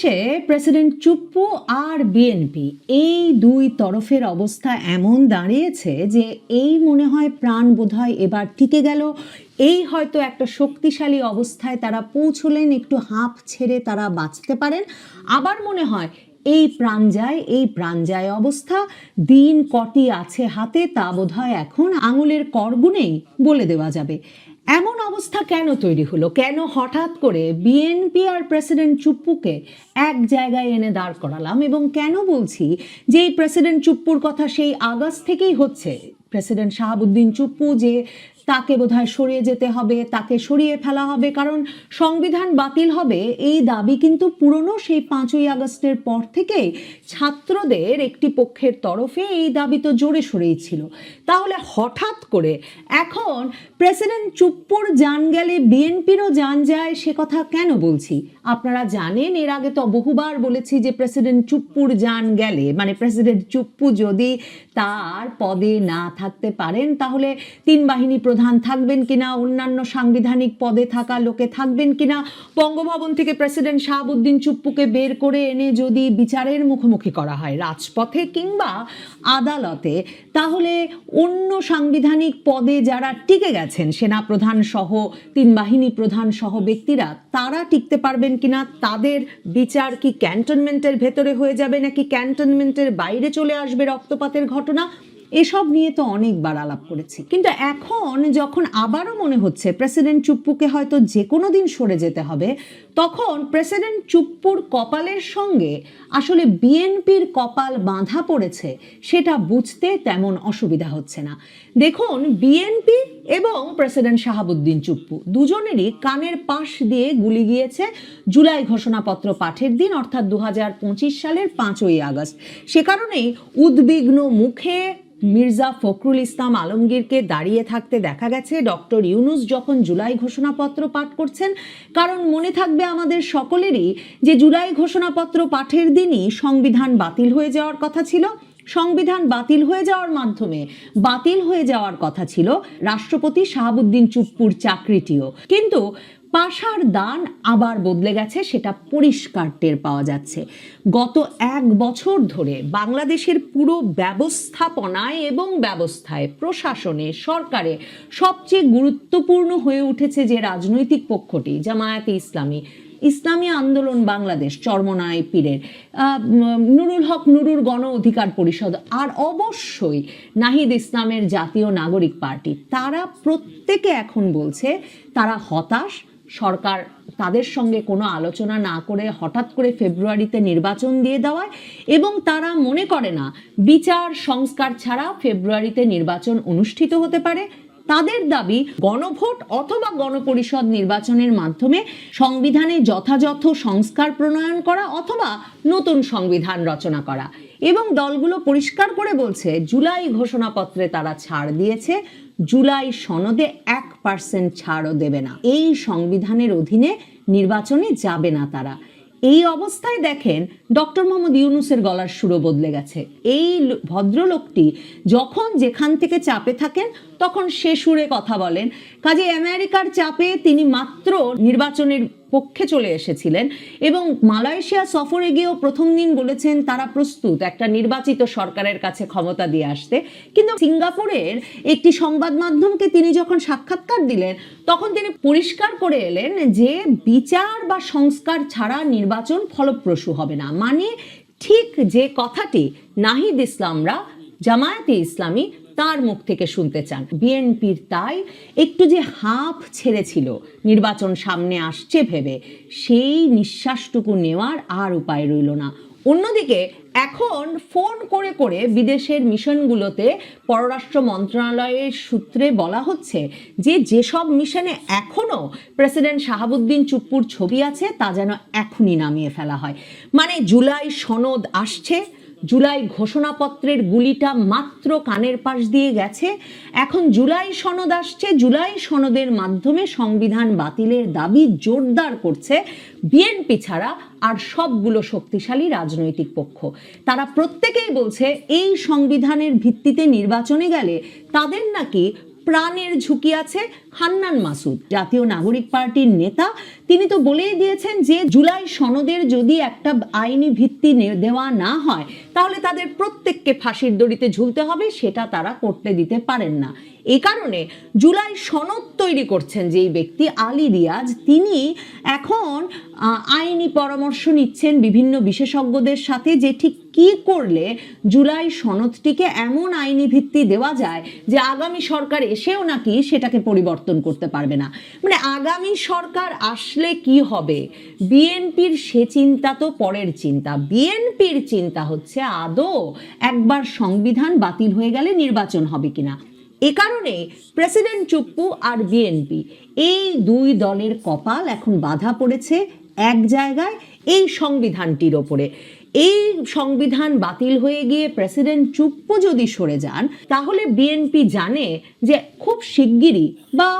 শেষে প্রেসিডেন্ট চুপ্পু আর বিএনপি এই দুই তরফের অবস্থা এমন দাঁড়িয়েছে যে এই মনে হয় প্রাণ বোধহয় এবার টিকে গেল। এই হয়তো একটা শক্তিশালী অবস্থায় তারা পৌঁছলেন, একটু হাঁপ ছেড়ে তারা বাঁচতে পারেন। আবার মনে হয় এই প্রাণ যায়, এই প্রাণ যায় অবস্থা। দিন কটি আছে হাতে, তা বোধহয় এখন আঙুলের করগুনেই বলে দেওয়া যাবে। এমন অবস্থা কেন তৈরি হলো? কেন হঠাৎ করে বিএনপি আর প্রেসিডেন্ট চুপ্পুকে এক জায়গায় এনে দাঁড় করালাম? এবং কেন বলছি যে এই প্রেসিডেন্ট চুপ্পুর কথা সেই আগস্ট থেকেই হচ্ছে? প্রেসিডেন্ট শাহাবুদ্দিন চুপ্পু যে তাকে বোধহয় সরিয়ে যেতে হবে, তাকে সরিয়ে ফেলা হবে, কারণ সংবিধান বাতিল হবে। এই দাবি কিন্তু পুরনো সেই পাঁচই আগস্টের পর থেকেই ছাত্রদের একটি পক্ষের তরফে এই দাবি তো জোরে সরেই ছিল। তাহলে হঠাৎ করে এখন প্রেসিডেন্ট চুপ্পুর যান গেলে বিএনপিরও যান যায়, সে কথা কেন বলছি? আপনারা জানেন, এর আগে তো বহুবার বলেছি যে প্রেসিডেন্ট চুপ্পুর যান গেলে মানে প্রেসিডেন্ট চুপ্পু যদি তার পদে না থাকতে পারেন, তাহলে তিন বাহিনী প্রধান থাকবেন কিনা, অন্যান্য সাংবিধানিক পদে থাকা লোকে থাকবেন কিনা? বঙ্গভবন থেকে প্রেসিডেন্ট শাহাবুদ্দিন চুপ্পুকে বের করে এনে যদি বিচারের মুখোমুখি করা হয় রাজপথে কিংবা আদালতে, তাহলে অন্য সাংবিধানিক পদে যারা টিকে গেছেন, সেনা প্রধান সহ, তিন বাহিনী প্রধান সহ ব্যক্তিরা, তারা টিকতে পারবেন কিনা? তাদের বিচার কি ক্যান্টনমেন্টের ভেতরে হয়ে যাবে নাকি ক্যান্টনমেন্টের বাইরে চলে আসবে রক্তপাতের ঘটনা? এসব নিয়ে তো অনেকবার আলাপ করেছি। কিন্তু এখন যখন আবারও মনে হচ্ছে প্রেসিডেন্ট চুপ্পুকে হয়তো যে কোনো দিন সরে যেতে হবে, তখন প্রেসিডেন্ট চুপ্পুর কপালের সঙ্গে আসলে বিএনপির কপাল বাঁধা পড়েছে সেটা বুঝতে তেমন অসুবিধা হচ্ছে না। দেখুন, বিএনপি এবং প্রেসিডেন্ট শাহাবুদ্দিন চুপ্পু দুজনেরই কানের পাশ দিয়ে গুলি গিয়েছে জুলাই ঘোষণাপত্র পাঠের দিন, অর্থাৎ দু হাজার পঁচিশ সালের পাঁচই আগস্ট। সে কারণেই উদ্বিগ্ন মুখে মির্জা ফখরুল ইসলাম আলমগীরকে দাঁড়িয়ে থাকতে দেখা গেছে। ডক্টর ইউনুস যখন জুলাই ঘোষণাপত্র পাঠ করছেন, কারণ মনে থাকবে আমাদের সকলেরই যে জুলাই ঘোষণাপত্র পাঠের দিনই সংবিধান বাতিল হয়ে যাওয়ার কথা ছিল। সংবিধান বাতিল হয়ে যাওয়ার মাধ্যমে বাতিল হয়ে যাওয়ার কথা ছিল। রাষ্ট্রপতি শাহাবুদ্দিন চুপ্পুর চাকরিটিও। কিন্তু পাশার দান আবার বদলে গেছে, সেটা পরিষ্কার টের পাওয়া যাচ্ছে। গত এক বছর ধরে বাংলাদেশের পুরো ব্যবস্থাপনায় এবং ব্যবস্থায় প্রশাসনে, সরকারে সবচেয়ে গুরুত্বপূর্ণ হয়ে উঠেছে যে রাজনৈতিক পক্ষটি, জামায়াতে ইসলামী ইসলামী আন্দোলন বাংলাদেশ চর্মনায় পীরের। নুরুল হক নুরুর গণ অধিকার পরিষদ আর অবশ্যই নাহিদ ইসলামের জাতীয় নাগরিক পার্টি, তারা প্রত্যেকে এখন বলছে তারা হতাশ সরকার তাদের সঙ্গে কোনো আলোচনা না করে হঠাৎ করে ফেব্রুয়ারিতে নির্বাচন দিয়ে দেওয়ায় এবং তারা মনে করে না বিচার সংস্কার ছাড়া ফেব্রুয়ারিতে নির্বাচন অনুষ্ঠিত হতে পারে। তাদের দাবি গণভোট অথবা গণপরিষদ নির্বাচনের মাধ্যমে সংবিধানে যথাযথ সংস্কার প্রণয়ন করা অথবা নতুন সংবিধান রচনা করা। এবং দলগুলো পরিষ্কার করে বলছে, জুলাই ঘোষণাপত্রে তারা ছাড় দিয়েছে। জুলাই সনদে এক পার্সেন্ট ছাড়ও দেবে না। এই সংবিধানের অধীনে নির্বাচনে যাবে না তারা। এই অবস্থায় দেখেন ডক্টর মোহাম্মদ ইউনুসের গলার সুরও বদলে গেছে। এই ভদ্রলোকটি যখন যেখান থেকে চাপে থাকেন, তখন সে সুরে কথা বলেন। কাজে আমেরিকার চাপে তিনি মাত্র নির্বাচনের পক্ষে চলে এসেছিলেন এবং মালয়েশিয়া সফরে গিয়েও প্রথম দিন বলেছেন তারা প্রস্তুত একটা নির্বাচিত সরকারের কাছে ক্ষমতা দিয়ে আসতে। কিন্তু সিঙ্গাপুরের একটি সংবাদ মাধ্যমকে তিনি যখন সাক্ষাৎকার দিলেন, তখন তিনি পরিষ্কার করে এলেন যে বিচার বা সংস্কার ছাড়া নির্বাচন ফলপ্রসূ হবে না। মানে ঠিক যে কথাটি নাহিদ ইসলামরা, জামায়াতে ইসলামী তার মুখ থেকে শুনতে চান। বিএনপির তাই একটু যে হাঁপ ছেড়েছিল নির্বাচন সামনে আসছে ভেবে, সেই নিঃশ্বাসটুকু নেওয়ার আর উপায় রইল না। অন্যদিকে এখন ফোন করে করে বিদেশের মিশনগুলোতে পররাষ্ট্র মন্ত্রণালয়ের সূত্রে বলা হচ্ছে যে, যেসব মিশনে এখনও প্রেসিডেন্ট শাহাবুদ্দিন চুপ্পুর ছবি আছে, তা যেন এখনই নামিয়ে ফেলা হয়। মানে জুলাই সনদ আসছে জুলাই ঘোষণাপত্রের গুলিটা মাত্র কানের পাশ দিয়ে গেছে। এখন জুলাই সনদ আসছে। জুলাই সনদের মাধ্যমে সংবিধান বাতিলের দাবি জোরদার করছে বিএনপি ছাড়া আর সবগুলো শক্তিশালী রাজনৈতিক পক্ষ। তারা প্রত্যেকেই বলছে, এই সংবিধানের ভিত্তিতে নির্বাচনে গেলে তাদের নাকি প্রাণের ঝুঁকি আছে হান্নান মাসুদ, জাতীয় নাগরিক পার্টির নেতা। তিনি তো বলেই দিয়েছেন যে জুলাই সনদের যদি একটা আইনি ভিত্তি দেওয়া না হয়, তাহলে তাদের প্রত্যেককে ফাঁসির দড়িতে ঝুলতে হবে, সেটা তারা করতে দিতে পারেন না। এই কারণে জুলাই সনদ তৈরি করছেন যেই ব্যক্তি আলী রিয়াজ, তিনি এখন আইনি পরামর্শ নিচ্ছেন বিভিন্ন বিশেষজ্ঞদের সাথে যে ঠিক কি করলে জুলাই সনদটিকে এমন আইনি ভিত্তি দেওয়া যায় যে আগামী সরকার এসেও নাকি সেটাকে পরিবর্তন করতে পারবে না। মানে আগামী সরকার আসলে কি হবে? বিএনপির সে চিন্তা তো পরের চিন্তা। বিএনপির চিন্তা হচ্ছে, আদৌ একবার সংবিধান বাতিল হয়ে গেলে নির্বাচন হবে কিনা? এ কারণে প্রেসিডেন্ট চুপ্পু আর বিএনপি এই দুই দলের কপাল এখন বাধা পড়েছে এক জায়গায়, এই সংবিধানটির ওপরে। এই সংবিধান বাতিল হয়ে গিয়ে প্রেসিডেন্ট চুপ্পু যদি সরে যান, তাহলে বিএনপি জানে যে খুব শিগগিরই বা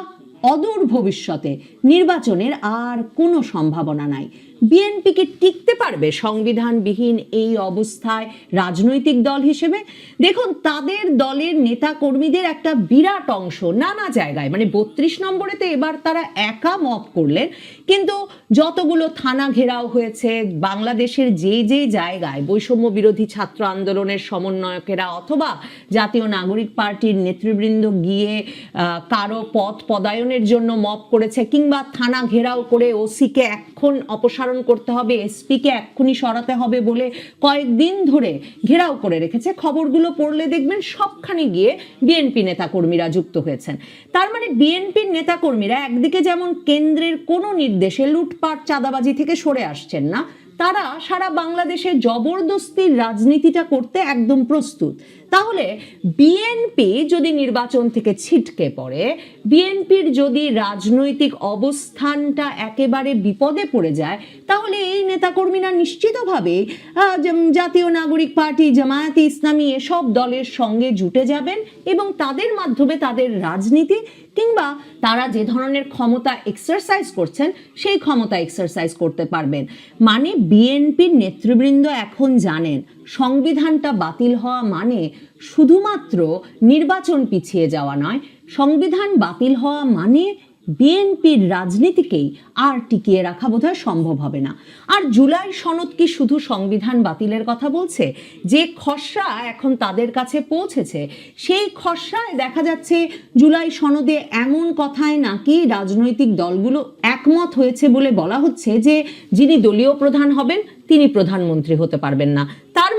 অদূর ভবিষ্যতে নির্বাচনের আর কোনো সম্ভাবনা নাই। বিএনপি কি টিকতে পারবে সংবিধানবিহীন এই অবস্থায় রাজনৈতিক দল হিসেবে? দেখুন, তাদের দলের নেতা কর্মীদের একটা বিরাট অংশ নানা জায়গায় মানে বত্রিশ নম্বরেতে এবার তারা একা মপ করলেন, কিন্তু যতগুলো থানা ঘেরাও হয়েছে, বাংলাদেশের যে যে জায়গায় বৈষম্য বিরোধী ছাত্র আন্দোলনের সমন্বয়কেরা অথবা জাতীয় নাগরিক পার্টির নেতৃবৃন্দ গিয়ে কারও পথ পদায়নের জন্য মপ করেছে কিংবা থানা ঘেরাও করে ওসিকে এখন অপসারণ করতে হবে, এসপিকে এক্ষুনি সরাতে হবে বলে কয়েকদিন ধরে ঘেরাও করে রেখেছে। খবরগুলো পড়লে দেখবেন সবখানে গিয়ে বিএনপি নেতাকর্মীরা যুক্ত হয়েছেন। তার মানে বিএনপির নেতাকর্মীরা একদিকে যেমন কেন্দ্রের কোনো নির্দেশে লুটপাট, চাঁদাবাজি থেকে সরে আসছেন না, তারা সারা বাংলাদেশে জবরদস্তির রাজনীতিটা করতে একদম প্রস্তুত। তাহলে বিএনপি যদি নির্বাচন থেকে ছিটকে পড়ে বিএনপির যদি রাজনৈতিক অবস্থানটা একেবারে বিপদে পড়ে যায়, তাহলে এই নেতাকর্মীরা নিশ্চিতভাবে জাতীয় নাগরিক পার্টি, জামায়াতে ইসলামী এসব দলের সঙ্গে জুটে যাবেন এবং তাদের মাধ্যমে তাদের রাজনীতি কিংবা তারা যে ধরনের ক্ষমতা এক্সারসাইজ করছেন, সেই ক্ষমতা এক্সারসাইজ করতে পারবেন। মানে বিএনপির নেতৃবৃন্দ এখন জানেন সংবিধানটা বাতিল হওয়া মানে শুধুমাত্র নির্বাচন পিছিয়ে যাওয়া নয়, সংবিধান বাতিল হওয়া মানে বিএনপির রাজনীতিকেই আর টিকিয়ে রাখা বোধহয় সম্ভব হবে না। আর জুলাই সনদ কি শুধু সংবিধান বাতিলের কথা বলছে? যে খসড়া এখন তাদের কাছে পৌঁছেছে, সেই খসড়ায় দেখা যাচ্ছে জুলাই সনদে এমন কথায় নাকি রাজনৈতিক দলগুলো একমত হয়েছে বলে বলা হচ্ছে যে যিনি দলীয় প্রধান হবেন, তিনি প্রধানমন্ত্রী হতে পারবেন না।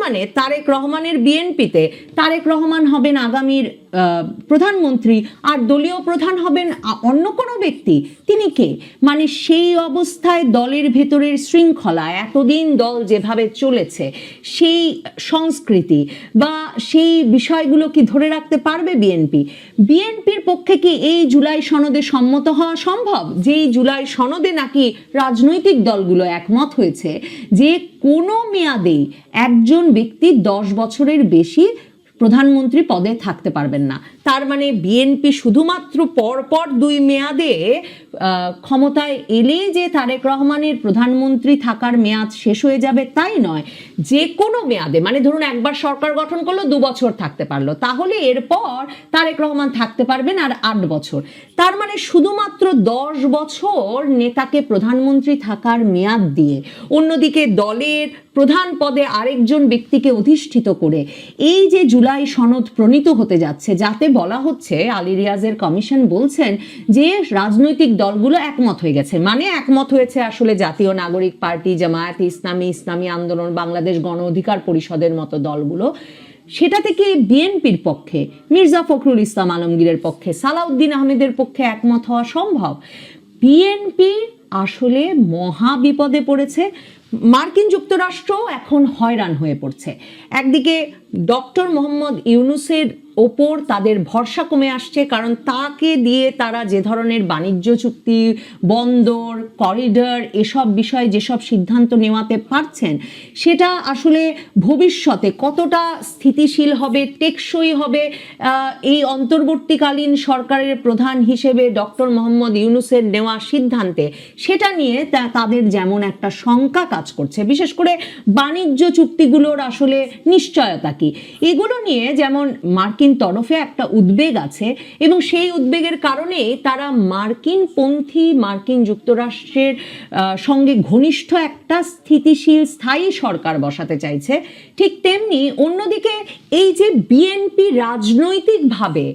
মানে তারেক রহমানের বিএনপিতে তারেক রহমান হবেন আগামীর প্রধানমন্ত্রী আর দলীয় প্রধান হবেন অন্য কোনো ব্যক্তি। তিনি কে? মানে সেই অবস্থায় দলের ভেতরের শৃঙ্খলা, এতদিন দল যেভাবে চলেছে, সেই সংস্কৃতি বা সেই বিষয়গুলো কি ধরে রাখতে পারবে বিএনপি? বিএনপির পক্ষে কি এই জুলাই সনদে সম্মত হওয়া সম্ভব? যেই জুলাই সনদে নাকি রাজনৈতিক দলগুলো একমত হয়েছে, যে কোনো মেয়াদেই একজন ব্যক্তি দশ বছরের বেশি প্রধানমন্ত্রী পদে থাকতে পারবেন না। তার মানে বিএনপি শুধুমাত্র পরপর দুই মেয়াদে ক্ষমতায় এলে যে তারেক রহমানের প্রধানমন্ত্রী থাকার মেয়াদ শেষ হয়ে যাবে তাই নয়। যে কোনো মেয়াদে মানে ধরুন একবার সরকার গঠন করল, দু বছর থাকতে পারল। তাহলে এরপর তারেক রহমান থাকতে পারবেন আর আট বছর। তার মানে শুধুমাত্র দশ বছর নেতাকে প্রধানমন্ত্রী থাকার মেয়াদ দিয়ে, অন্যদিকে দলের প্রধান পদে আরেকজন ব্যক্তিকে অধিষ্ঠিত করে, এই যে জুলাই সনদ প্রণীত হতে যাচ্ছে, যাতে বলা হচ্ছে, আলী রিয়াজের কমিশন বলছেন যে রাজনৈতিক দলগুলো একমত হয়ে গেছে। মানে একমত হয়েছে আসলে জাতীয় নাগরিক পার্টি, জামায়াত, ইসলামী ইসলামী আন্দোলন, বাংলাদেশ গণ অধিকার পরিষদের মতো দলগুলো। সেটা থেকে বিএনপির পক্ষে, মির্জা ফখরুল ইসলাম আলমগীরের পক্ষে, সালাউদ্দিন আহমেদের পক্ষে একমত হওয়া সম্ভব? বিএনপি আসলে মহা বিপদে পড়েছে। মার্কিন যুক্তরাষ্ট্র এখন হয়রান হয়ে পড়ছে। একদিকে ডক্টর মোহাম্মদ ইউনুসের ওপর তাদের ভরসা কমে আসছে, কারণ তাকে দিয়ে তারা যে ধরনের বাণিজ্য চুক্তি, বন্দর, করিডর এসব বিষয়ে যেসব সিদ্ধান্ত নেওয়াতে পারছেন, সেটা আসলে ভবিষ্যতে কতটা স্থিতিশীল হবে, টেকসই হবে এই অন্তর্বর্তীকালীন সরকারের প্রধান হিসেবে ডক্টর মোহাম্মদ ইউনুসের নেওয়া সিদ্ধান্তে, সেটা নিয়ে তাদের যেমন একটা শঙ্কা কাজ করছে। বিশেষ করে বাণিজ্য চুক্তিগুলোর আসলে নিশ্চয়তা কি? এগুলো নিয়ে যেমন মার্কিন মার্কিন তরফে একটা উদ্বেগ আছে এবং সেই উদ্বেগের কারণে তারা মার্কিন পন্থী, মার্কিন যুক্তরাষ্ট্রের সঙ্গে ঘনিষ্ঠ একটা স্থিতিশীল, স্থায়ী সরকার বসাতে চাইছে। ঠিক তেমনি অন্যদিকে এই যে বিএনপি রাজনৈতিকভাবে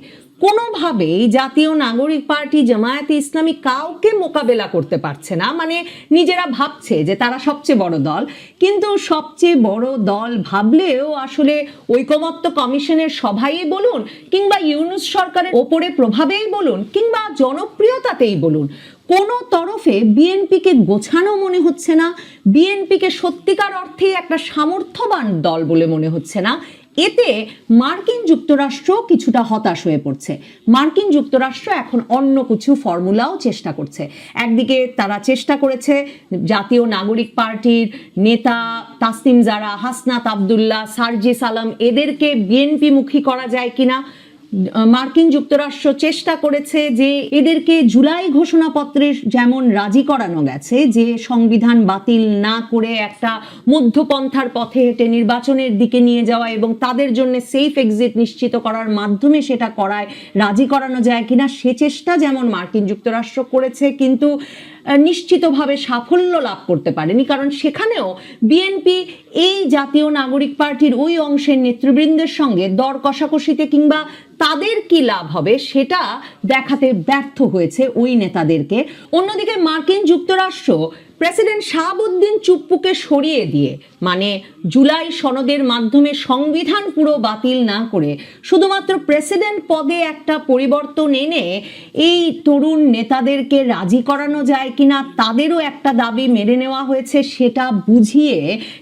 কোনোভাবেই জাতীয় নাগরিক পার্টি জামায়াতে ইসলামী কাউকে মোকাবেলা করতে পারছে না। মানে নিজেরা ভাবছে যে তারা সবচেয়ে বড় দল। কিন্তু সবচেয়ে বড় দল ভাবলেও আসলে ঐকমত্য কমিশনের সভাই বলুন কিংবা ইউনুস সরকারের ওপরে প্রভাবেই বলুন কিংবা জনপ্রিয়তাতেই বলুন, কোনো তরফে বিএনপিকে গোছানো মনে হচ্ছে না। বিএনপিকে সত্যিকার অর্থে একটা সামর্থ্যবান দল বলে মনে হচ্ছে না। এতে মার্কিন যুক্তরাষ্ট্র কিছুটা হতাশ হয়ে পড়ছে। মার্কিন যুক্তরাষ্ট্র এখন অন্য কিছু ফর্মুলাও চেষ্টা করছে। একদিকে তারা চেষ্টা করেছে জাতীয় নাগরিক পার্টির নেতা তাসনিম জারা, হাসনাত আবদুল্লাহ, সার্জি সালাম, এদেরকে বিএনপি মুখী করা যায় কিনা মার্কিন যুক্তরাষ্ট্র চেষ্টা করেছে যে এদেরকে জুলাই ঘোষণাপত্রে যেমন রাজি করানো গেছে, যে সংবিধান বাতিল না করে একটা মধ্যপন্থার পথে হেঁটে নির্বাচনের দিকে নিয়ে যাওয়া এবং তাদের জন্য সেফ এক্সিট নিশ্চিত করার মাধ্যমে সেটা করায়, রাজি করানো যায় কিনা সে চেষ্টা যেমন মার্কিন যুক্তরাষ্ট্র করেছে, কিন্তু নিশ্চিতভাবে সাফল্য লাভ করতে পারেনি। কারণ সেখানেও বিএনপি এই জাতীয় নাগরিক পার্টির ওই অংশের নেতৃবৃন্দের সঙ্গে দর কষাকষিতে কিংবা তাদের কি লাভ হবে সেটা দেখাতে ব্যর্থ হয়েছে ওই নেতাদেরকে। অন্যদিকে মার্কিন যুক্তরাষ্ট্র প্রেসিডেন্ট শাহাবুদ্দিন চুপ্পুকে সরিয়ে দিয়ে মানে জুলাই সনদের মাধ্যমে সংবিধান পুরো বাতিল না করে শুধুমাত্র প্রেসিডেন্ট পদে একটা পরিবর্তন এনে এই তরুণ নেতাদেরকে রাজি করানো যায় কিনা, তাদেরও একটা দাবি মেনে নেওয়া হয়েছে সেটা বুঝিয়ে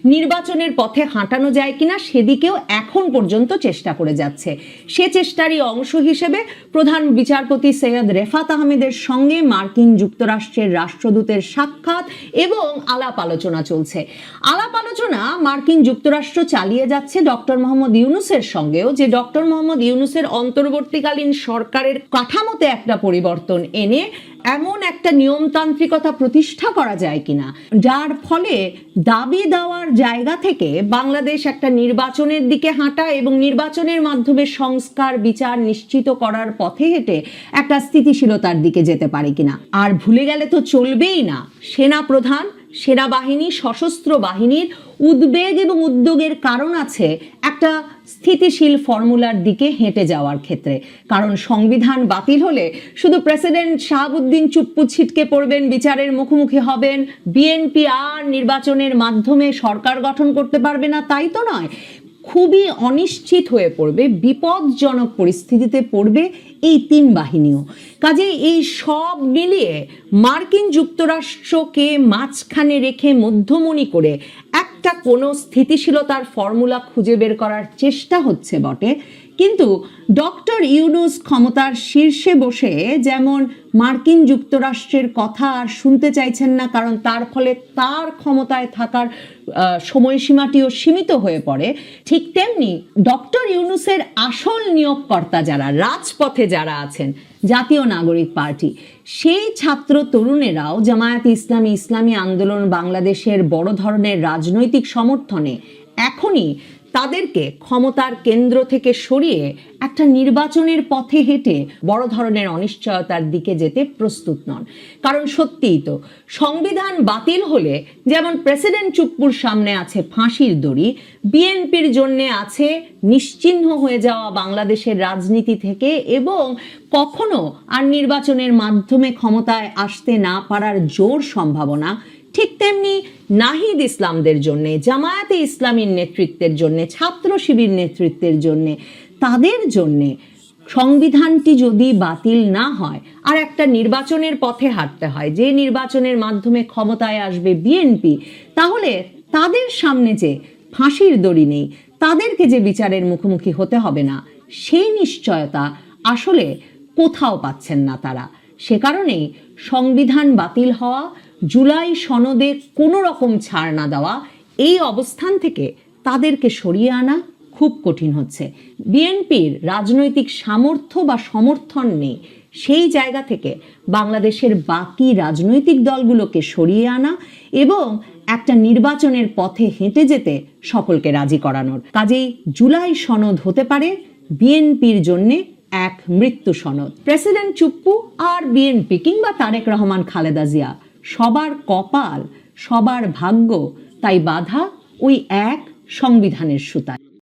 নির্বাচনের পথে হাঁটানো যায় কিনা সেদিকেও এখন পর্যন্ত চেষ্টা করে যাচ্ছে। সে চেষ্টারই অংশ হিসেবে প্রধান বিচারপতি সৈয়দ রেফাত আহমেদের সঙ্গে মার্কিন যুক্তরাষ্ট্রের রাষ্ট্রদূতের সাক্ষাৎ এবং আলাপ আলোচনা চলছে। আলাপ আলোচনা মার্কিন যুক্তরাষ্ট্র চালিয়ে যাচ্ছে ডক্টর মোহাম্মদ ইউনুসের সঙ্গেও যে ডক্টর মোহাম্মদ ইউনুসের অন্তর্বর্তীকালীন সরকারের কাঠামোতে একটা পরিবর্তন এনে এমন একটা নিয়মতান্ত্রিকতা প্রতিষ্ঠা করা যায় কিনা? যার ফলে দাবি দেওয়ার জায়গা থেকে বাংলাদেশ একটা নির্বাচনের দিকে হাঁটা এবং নির্বাচনের মাধ্যমে সংস্কার, বিচার নিশ্চিত করার পথে হেঁটে একটা স্থিতিশীলতার দিকে যেতে পারে কিনা? আর ভুলে গেলে তো চলবেই না। সেনা প্রধান সেনাবাহিনী, সশস্ত্র বাহিনীর উদ্বেগ এবং উদ্যোগের কারণ আছে একটা স্থিতিশীল ফর্মুলার দিকে হেঁটে যাওয়ার ক্ষেত্রে। কারণ সংবিধান বাতিল হলে শুধু প্রেসিডেন্ট শাহাবুদ্দিন চুপ্পু ছিটকে পড়বেন, বিচারের মুখোমুখি হবেন, বিএনপি আর নির্বাচনের মাধ্যমে সরকার গঠন করতে পারবে না, তাই তো নয়। খুবই অনিশ্চিত হয়ে পড়বে বিপদজনক পরিস্থিতিতে পড়বে এই তিন বাহিনীও। কাজে এই সব মিলিয়ে মার্কিন যুক্তরাষ্ট্রকে মাঝখানে রেখে মধ্যমণি করে একটা কোনো স্থিতিশীলতার ফর্মুলা খুঁজে বের করার চেষ্টা হচ্ছে বটে। কিন্তু ডক্টর ইউনুস ক্ষমতার শীর্ষে বসে যেমন মার্কিন যুক্তরাষ্ট্রের কথা আর শুনতে চাইছেন না, কারণ তার ফলে তার ক্ষমতায় থাকার সময়সীমাটিও সীমিত হয়ে পড়ে, ঠিক তেমনি ডক্টর ইউনুসের আসল নিয়োগকর্তা যারা, রাজপথে যারা আছেন, জাতীয় নাগরিক পার্টি, সেই ছাত্র তরুণেরাও জামায়াত ইসলামী ইসলামী আন্দোলন বাংলাদেশের বড় ধরনের রাজনৈতিক সমর্থনে এখনই তাদেরকে ক্ষমতার কেন্দ্র থেকে সরিয়ে একটা নির্বাচনের পথে হেঁটে বড় ধরনের অনিশ্চয়তার দিকে যেতে প্রস্তুত নন। কারণ সত্যিই তো, সংবিধান বাতিল হলে যেমন প্রেসিডেন্ট চুপ্পুর সামনে আছে ফাঁসির দড়ি, বিএনপির জন্য আছে নিশ্চিহ্ন হয়ে যাওয়া বাংলাদেশের রাজনীতি থেকে এবং কখনো আর নির্বাচনের মাধ্যমে ক্ষমতায় আসতে না পারার জোর সম্ভাবনা ঠিক তেমনি নাহিদ ইসলামদের জন্যে, জামায়াতে ইসলামীর নেতৃত্বের জন্য, ছাত্র শিবির নেতৃত্বের জন্য, তাদের জন্যে সংবিধানটি যদি বাতিল না হয়, আর একটা নির্বাচনের পথে হাঁটতে হয়, যে নির্বাচনের মাধ্যমে ক্ষমতায় আসবে বিএনপি, তাহলে তাদের সামনে যে ফাঁসির দড়ি নেই, তাদেরকে যে বিচারের মুখোমুখি হতে হবে না সেই নিশ্চয়তা আসলে কোথাও পাচ্ছেন না তারা। সে কারণেই সংবিধান বাতিল হওয়া জুলাই সনদে কোনো রকম ছাড় না দেওয়া, এই অবস্থান থেকে তাদেরকে সরিয়ে আনা খুব কঠিন হচ্ছে। বিএনপির রাজনৈতিক সামর্থ্য বা সমর্থন নেই। সেই জায়গা থেকে বাংলাদেশের বাকি রাজনৈতিক দলগুলোকে সরিয়ে আনা এবং একটা নির্বাচনের পথে হেঁটে যেতে সকলকে রাজি করানোর। কাজেই জুলাই সনদ হতে পারে বিএনপির জন্যে এক মৃত্যু সনদ। প্রেসিডেন্ট চুপ্পু আর বিএনপি কিংবা তারেক রহমান খালেদা জিয়া সবার কপাল সবার ভাগ্য তাই বাধা ওই এক সংবিধানের সুতায়।